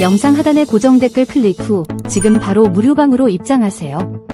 영상 하단의 고정 댓글 클릭 후 지금 바로 무료방으로 입장하세요.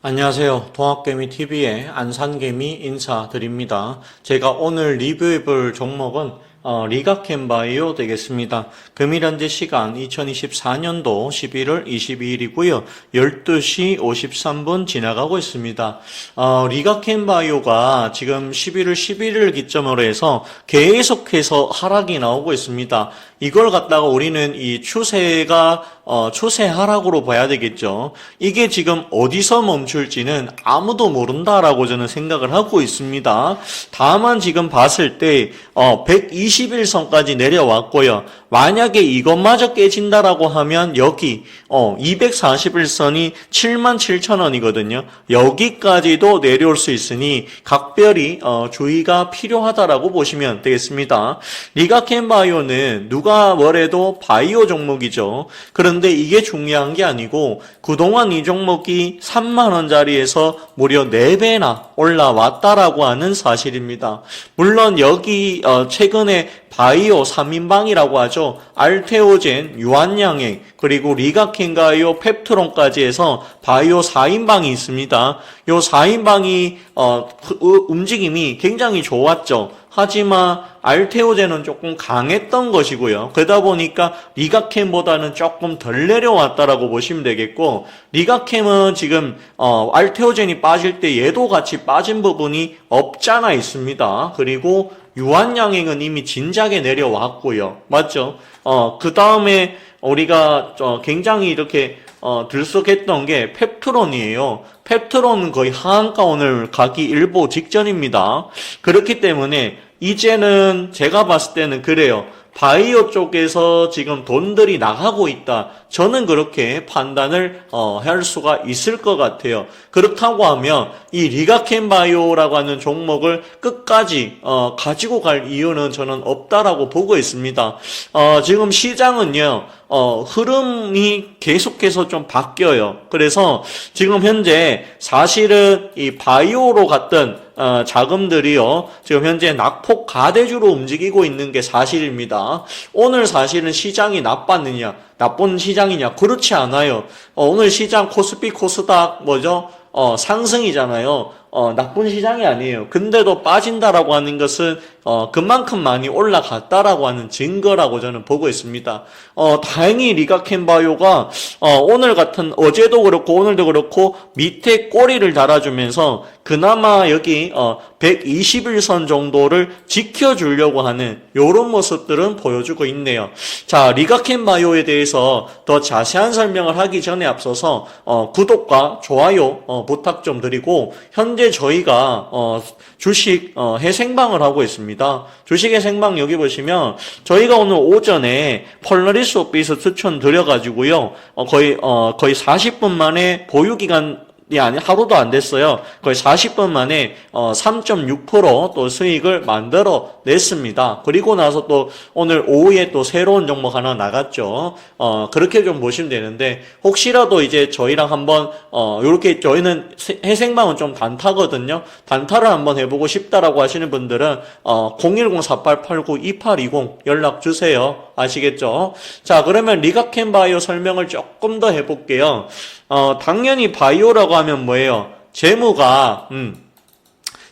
안녕하세요. 동학개미TV의 안산개미 인사드립니다. 제가 오늘 리뷰해볼 종목은 어, 리가캔바이오 되겠습니다. 금일 현재 시간 2024년도 11월 22일이고요. 12시 53분 지나가고 있습니다. 어, 리가캔바이오가 지금 11월 11일 기점으로 해서 계속해서 하락이 나오고 있습니다. 이걸 갖다가 우리는 이 추세가 어, 추세 하락으로 봐야 되겠죠. 이게 지금 어디서 멈출지는 아무도 모른다라고 저는 생각을 하고 있습니다. 다만 지금 봤을 때 어, 121선까지 내려왔고요. 만약에 이것마저 깨진다라고 하면 여기 어, 241선이 7만 7천 원이거든요. 여기까지도 내려올 수 있으니 각별히 어, 주의가 필요하다라고 보시면 되겠습니다. 리가캔바이오는 누가 뭐래도 바이오 종목이죠. 그런데 이게 중요한 게 아니고 그동안 이 종목이 3만 원짜리에서 무려 4배나 올라왔다라고 하는 사실입니다. 물론 여기 어, 최근에 바이오 3인방이라고 하죠. 알테오젠, 유한양액, 그리고 리가켄가이오, 펩트론까지 해서 바이오 4인방이 있습니다. 요 4인방이 어, 그, 어, 움직임이 굉장히 좋았죠. 하지만 알테오젠은 조금 강했던 것이고요. 그러다 보니까 리가캠보다는 조금 덜 내려왔다라고 보시면 되겠고 리가캠은 지금 어, 알테오젠이 빠질 때 얘도 같이 빠진 부분이 없잖아 있습니다. 그리고 유한양행은 이미 진작에 내려왔고요. 맞죠? 어, 그 다음에 우리가 어, 굉장히 이렇게 어, 들썩했던 게 펩트론이에요. 펩트론은 거의 하한가 오늘 가기 일보 직전입니다. 그렇기 때문에 이제는 제가 봤을 때는 그래요. 바이오 쪽에서 지금 돈들이 나가고 있다. 저는 그렇게 판단을 어, 할 수가 있을 것 같아요. 그렇다고 하면 이 리가켄 바이오라고 하는 종목을 끝까지 어, 가지고 갈 이유는 저는 없다라고 보고 있습니다. 어, 지금 시장은요. 어, 흐름이 계속해서 좀 바뀌어요. 그래서 지금 현재 사실은 이 바이오로 갔던 어, 자금들이요. 지금 현재 낙폭 가대주로 움직이고 있는 게 사실입니다. 오늘 사실은 시장이 나빴느냐, 나쁜 시장이냐? 그렇지 않아요. 어, 오늘 시장 코스피 코스닥 뭐죠? 어, 상승이잖아요. 어, 나쁜 시장이 아니에요. 근데도 빠진다라고 하는 것은 어, 그만큼 많이 올라갔다라고 하는 증거라고 저는 보고 있습니다. 어, 다행히 리가켄바이오가 어, 오늘 같은 어제도 그렇고 오늘도 그렇고 밑에 꼬리를 달아주면서 그나마 여기 어, 121선 정도를 지켜주려고 하는 이런 모습들은 보여주고 있네요. 자, 리가켄바이오에 대해서 더 자세한 설명을 하기 전에 앞서서 어, 구독과 좋아요 어, 부탁 좀 드리고 현재 저희가 어, 주식 어, 해생방을 하고 있습니다. 주식 해생방 여기 보시면 저희가 오늘 오전에 폴라리스 오피스 추천 드려가지고요. 어, 거의 어, 거의 40분 만에 보유 기간 이 아니 하루도 안 됐어요. 거의 40분 만에 어 3.6%또 수익을 만들어 냈습니다. 그리고 나서 또 오늘 오후에 또 새로운 종목 하나 나갔죠. 어 그렇게 좀 보시면 되는데 혹시라도 이제 저희랑 한번 어 요렇게 저희는 해생방은 좀 단타거든요. 단타를 한번 해보고 싶다라고 하시는 분들은 어 010-4889-2820 연락 주세요. 아시겠죠? 자 그러면 리가켄 바이오 설명을 조금 더 해볼게요. 어, 당연히 바이오라고 하면 뭐예요? 재무가, 음,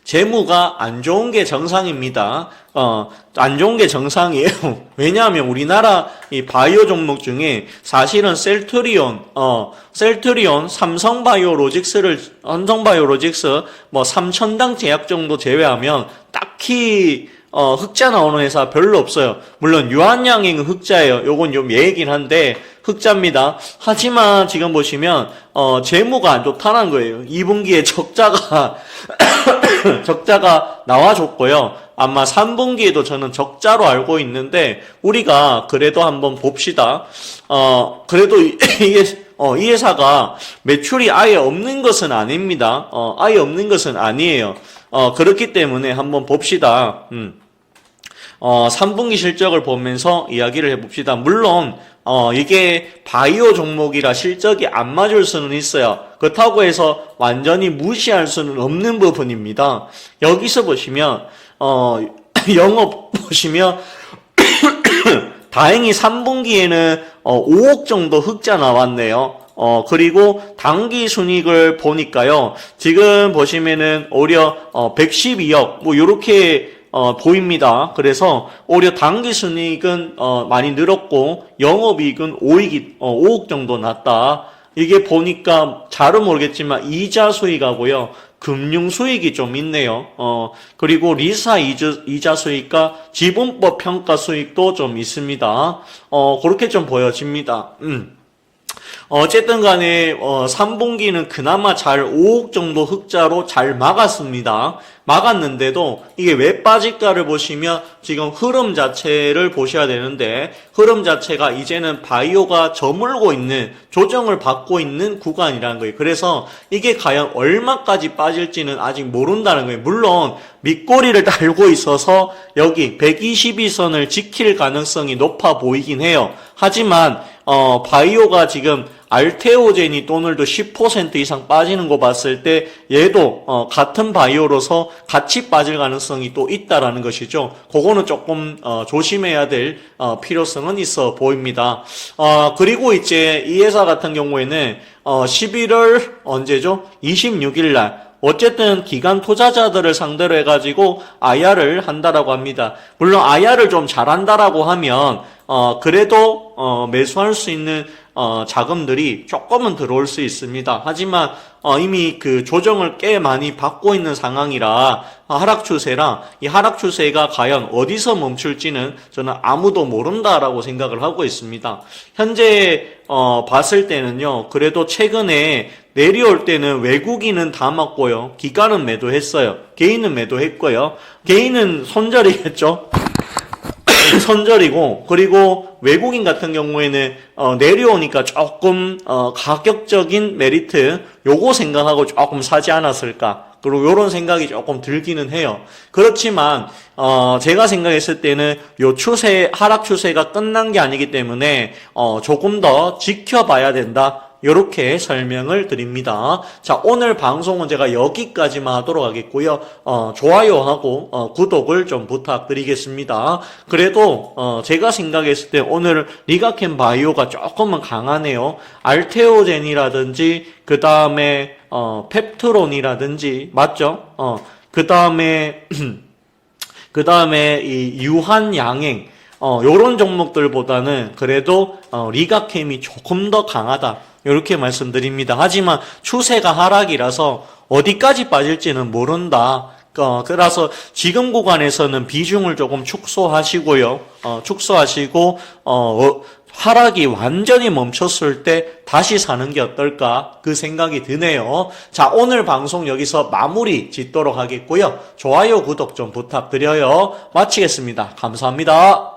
재무가 안 좋은 게 정상입니다. 어, 안 좋은 게 정상이에요. 왜냐하면 우리나라 이 바이오 종목 중에 사실은 셀트리온, 어, 셀트리온, 삼성바이오로직스를, 삼성바이오로직스, 뭐, 삼천당 제약 정도 제외하면 딱히 어, 흑자 나오는 회사 별로 없어요. 물론 유한양행은 흑자예요. 요건 좀 예이긴 한데 흑자입니다. 하지만 지금 보시면 어, 재무가 안 좋다는 거예요. 2분기에 적자가 적자가 나와줬고요. 아마 3분기에도 저는 적자로 알고 있는데 우리가 그래도 한번 봅시다. 어, 그래도 이게 어, 이 회사가 매출이 아예 없는 것은 아닙니다. 어, 아예 없는 것은 아니에요. 어, 그렇기 때문에 한번 봅시다. 음. 어, 3분기 실적을 보면서 이야기를 해봅시다. 물론, 어, 이게 바이오 종목이라 실적이 안 맞을 수는 있어요. 그렇다고 해서 완전히 무시할 수는 없는 부분입니다. 여기서 보시면, 어, 영업 보시면, 다행히 3분기에는 5억 정도 흑자 나왔네요. 어, 그리고 단기 순익을 보니까요. 지금 보시면은 오히려 어, 112억 뭐 요렇게 어, 보입니다. 그래서 오히려 단기 순익은 어, 많이 늘었고 영업이익은 5억이 어, 5억 정도 났다. 이게 보니까 잘은 모르겠지만 이자 수익하고요. 금융 수익이 좀 있네요. 어, 그리고 리사 이자, 이자 수익과 지분법 평가 수익도 좀 있습니다. 어, 그렇게 좀 보여집니다. 음. 어쨌든 간에 어 3분기는 그나마 잘 5억 정도 흑자로 잘 막았습니다. 막았는데도 이게 왜 빠질까를 보시면 지금 흐름 자체를 보셔야 되는데 흐름 자체가 이제는 바이오가 저물고 있는 조정을 받고 있는 구간이라는 거예요. 그래서 이게 과연 얼마까지 빠질지는 아직 모른다는 거예요. 물론 밑꼬리를 달고 있어서 여기 122선을 지킬 가능성이 높아 보이긴 해요. 하지만 어, 바이오가 지금 알테오젠이 또 오늘도 10% 이상 빠지는 거 봤을 때 얘도 어, 같은 바이오로서 같이 빠질 가능성이 또 있다라는 것이죠. 그거는 조금 어, 조심해야 될 어, 필요성은 있어 보입니다. 어, 그리고 이제 이 회사 같은 경우에는 어, 11월 언제죠? 26일 날 어쨌든 기관 투자자들을 상대로 해가지고 IR을 한다라고 합니다. 물론 IR을 좀 잘한다라고 하면 어 그래도 어 매수할 수 있는 어 자금들이 조금은 들어올 수 있습니다. 하지만 어 이미 그 조정을 꽤 많이 받고 있는 상황이라 어, 하락 추세라 이 하락 추세가 과연 어디서 멈출지는 저는 아무도 모른다라고 생각을 하고 있습니다. 현재 어 봤을 때는요. 그래도 최근에 내려올 때는 외국인은 다 맞고요. 기관은 매도했어요. 개인은 매도했고요. 개인은 손절이겠죠. 선절이고 그리고 외국인 같은 경우에는 어, 내려오니까 조금 어, 가격적인 메리트 요거 생각하고 조금 사지 않았을까? 그리고 요런 생각이 조금 들기는 해요. 그렇지만 어, 제가 생각했을 때는 요 추세 하락 추세가 끝난 게 아니기 때문에 어, 조금 더 지켜봐야 된다 이렇게 설명을 드립니다. 자, 오늘 방송은 제가 여기까지만 하도록 하겠고요. 어, 좋아요하고 어, 구독을 좀 부탁드리겠습니다. 그래도 어, 제가 생각했을 때 오늘 리가켄 바이오가 조금은 강하네요. 알테오젠이라든지 그 다음에 어, 펩트론이라든지 맞죠? 어, 그 다음에 그 다음에 이 유한 양행 어, 요런 종목들보다는 그래도 어, 리가캠이 조금 더 강하다. 이렇게 말씀드립니다. 하지만 추세가 하락이라서 어디까지 빠질지는 모른다. 어, 그래서 지금 구간에서는 비중을 조금 축소하시고요. 어, 축소하시고 어, 어, 하락이 완전히 멈췄을 때 다시 사는 게 어떨까 그 생각이 드네요. 자, 오늘 방송 여기서 마무리 짓도록 하겠고요. 좋아요, 구독 좀 부탁드려요. 마치겠습니다. 감사합니다.